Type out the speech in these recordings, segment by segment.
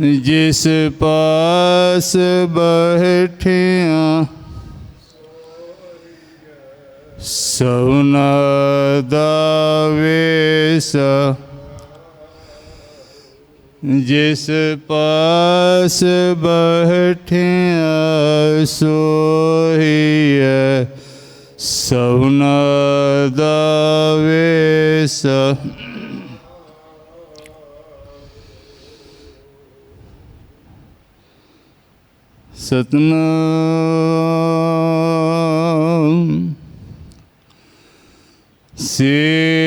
जिस पास बैठिया सौना जिस पास बैठिया सोही सौना ਸਤਨਾਮ। ਸ਼ੇ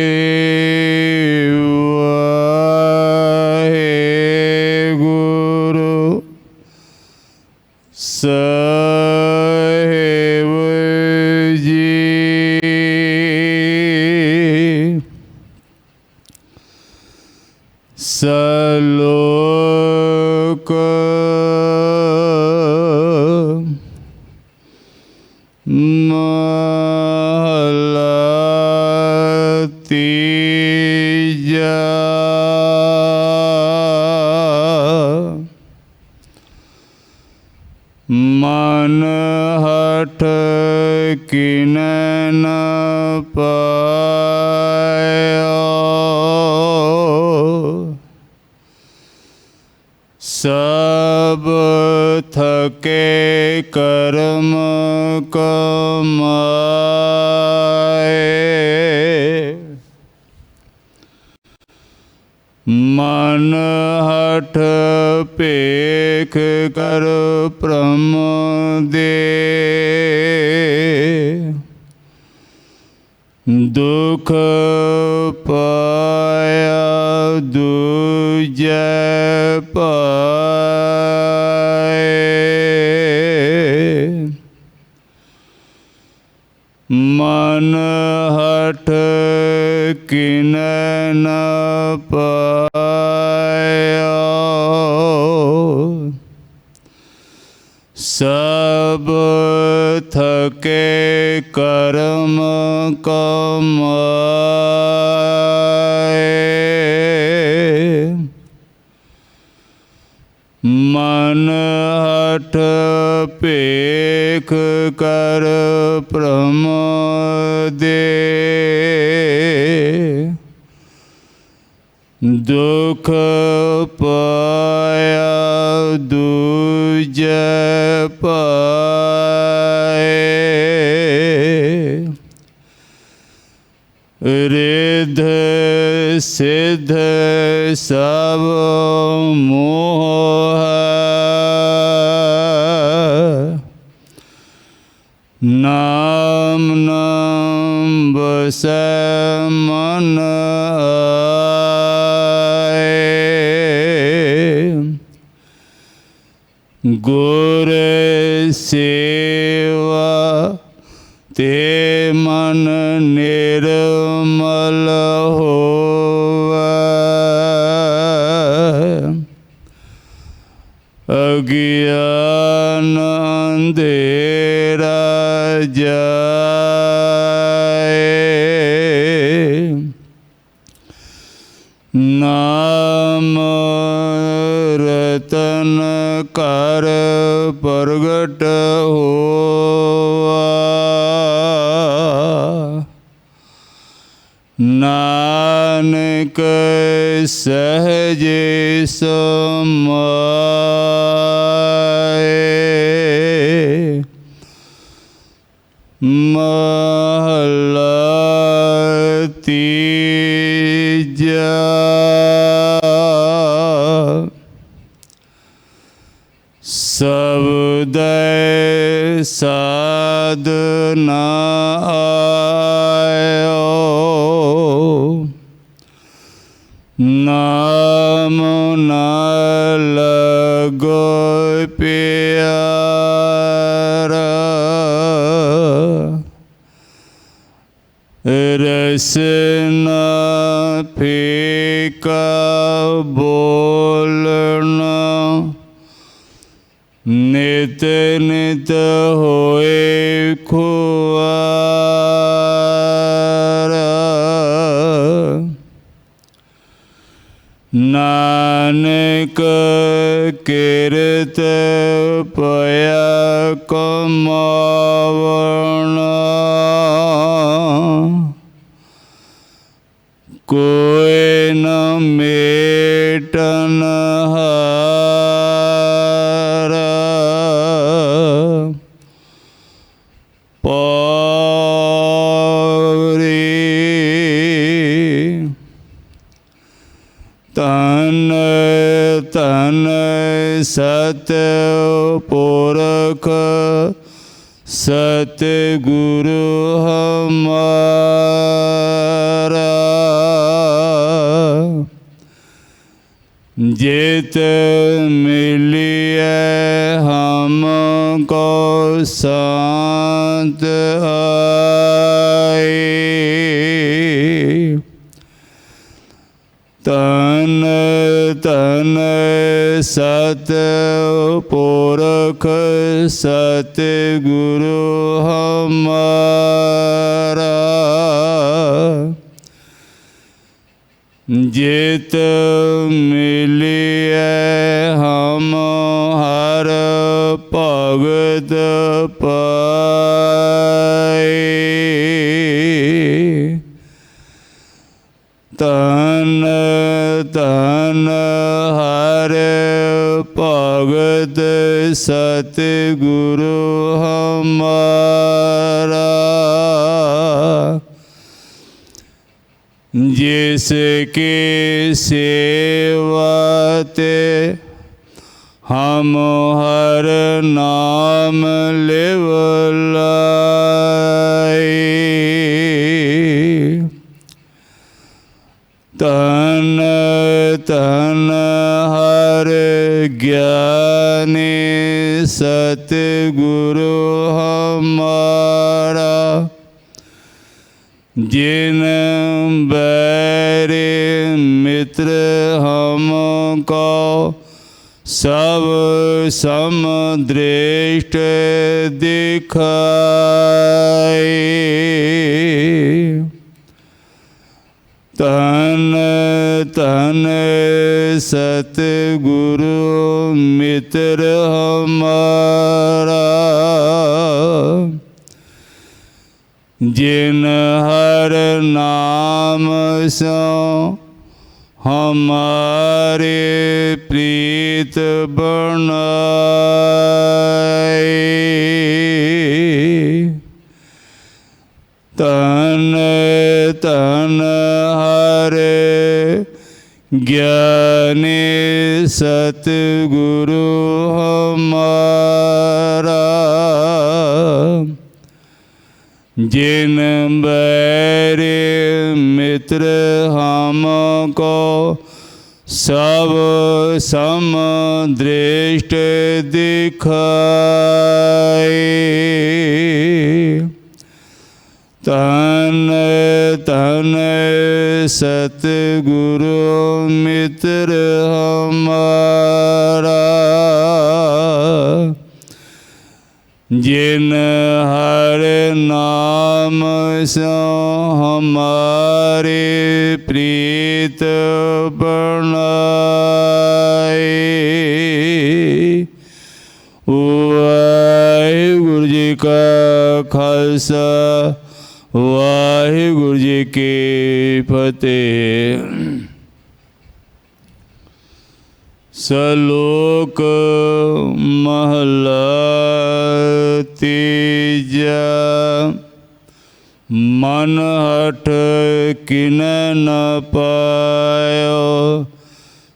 ਤੀਜਾ ਮਨ ਹਠ ਕਿਨੈ ਪਾਇਓ। ਸਭ ਥਕੇ ਕਰਮ ਕਮਾਏ ਮਨ ਹਠ ਭੇਖ ਕਰ ਪ੍ਰਮ ਦੇ। ਦੁਖ ਪਾਇਆ ਦੂਜੈ ਪਾਏ। ਮਨ ਹਠ ਕਿਨੈ ਨ ਪਾਇਓ ਸਭ ਥਕੇ ਕਰਮ ਕਮਾਏ। ਮਨ ਹਠ ਭੇਖ ਕਰ ਪ੍ਰਮ ਦੇ। ਦੁਖ ਪਾਇਆ ਦੂਜੈ ਪਾਏ। ਰਿਧ ਸਿਧ ਸਭ ਮੋਹ ਗੁਰ ਸੇਵਾ ਤੇ ਮਨ ਨਿਰਮਲ ਹੋਵੇ। ਅਗਿਆਨ ਅੰਧੇਰਾ ਜਾਏ। ਨਾਮ ਰਤਨ ਕਰ ਪ੍ਰਗਟ ਹੋਆ। ਨਾਨਕ ਸਹਜੇ ਸਮਾਏ। ਮਹਲਾ ਤੀਜਾ। ਸਬਦੈ ਸਾਧਨਾ ਆਇਓ। ਨਾਮ ਨਾ ਲਗੋ ਪਿਆਰਾ। ਰਸਨਾ ਫੇਕਾ ਬੋਲਣਾ। ਨਿਤ ਨਿਤ ਹੋਏ ਖੁਆਰਾ। ਨਾਨਕ ਕਿਰਤ ਪਿਆ ਕਮਾਵਣਾ। ਸਤ ਪੁਰਖ ਸਤ ਗੁਰੂ ਹਮਾਰਾ। ਜਿਤ ਮਿਲਿਐ ਸਤ ਪੁਰਖ ਸਤ ਗੁਰੂ ਹਮਾਰਾ। ਜਿਤ ਮਿਲਿਐ ਹਮ ਹਰ ਭਗਤ ਪਾਏ ਜਿਸ ਕੇ ਸੇਵਾ ਹਮ ਹਰ ਨਾਮ ਲਿਵ ਲਾਈ ਤਨ ਤਨ ਹਰ ਗਿਆਨੀ ਸਤ ਗੁਰੂ ਹਮਾਰਾ। ਜਿਨ ਮਿੱਤਰ ਹਮ ਕੋ ਸਭ ਸਮ ਦ੍ਰਿਸ਼ਟ ਦਿਖਾਈ ਤਨ ਤਨ ਸਤ ਗੁਰੂ ਮਿੱਤਰ ਹਮਾਰਾ, ਜਿਨ ਹਰ ਨਾਮ ਸੋ ਹਮਾਰੇ ਪ੍ਰੀਤ ਬਣਾਈ ਤਨ ਤਨ ਹਰ ਗਿਆਨੀ ਸਤ ਜਿਨ ਬੈਰੇ ਮਿੱਤਰ ਹਮ ਕੋ ਸਭ ਸਮ ਦ੍ਰਿਸ਼ਟ ਦਿਖਾਈ ਤਨ ਤਨ ਸਤ ਗੁਰੂ ਮਿੱਤਰ ਹਮਾਰਾ ਜਿਨ ਹਰ ਨਾਮ ਸੋ ਹਮਾਰੇ ਪ੍ਰੀਤ ਬਣਾਈ ਵਾਹਿਗੁਰੂ ਜੀ ਕਾ ਖਾਲਸਾ, ਵਾਹਿਗੁਰੂ ਜੀ ਕੀ ਫਤਿਹ। ਸਲੋਕ ਮਹਲਾ ਤੀਜਾ ਮਨ ਹਠ ਕਿਨ ਨ ਪਾਇਓ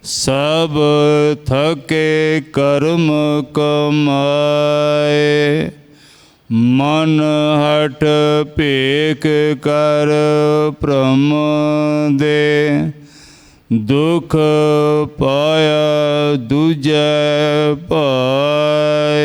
ਸਭ ਥਕੇ ਕਰਮ ਕਮਾਏ ਮਨ ਹਟ ਭੇਕ ਕਰ ਭ੍ਰਮ ਦੇ ਦੁਖ ਪਾਇਆ ਦੂਜੈ ਪਾਏ।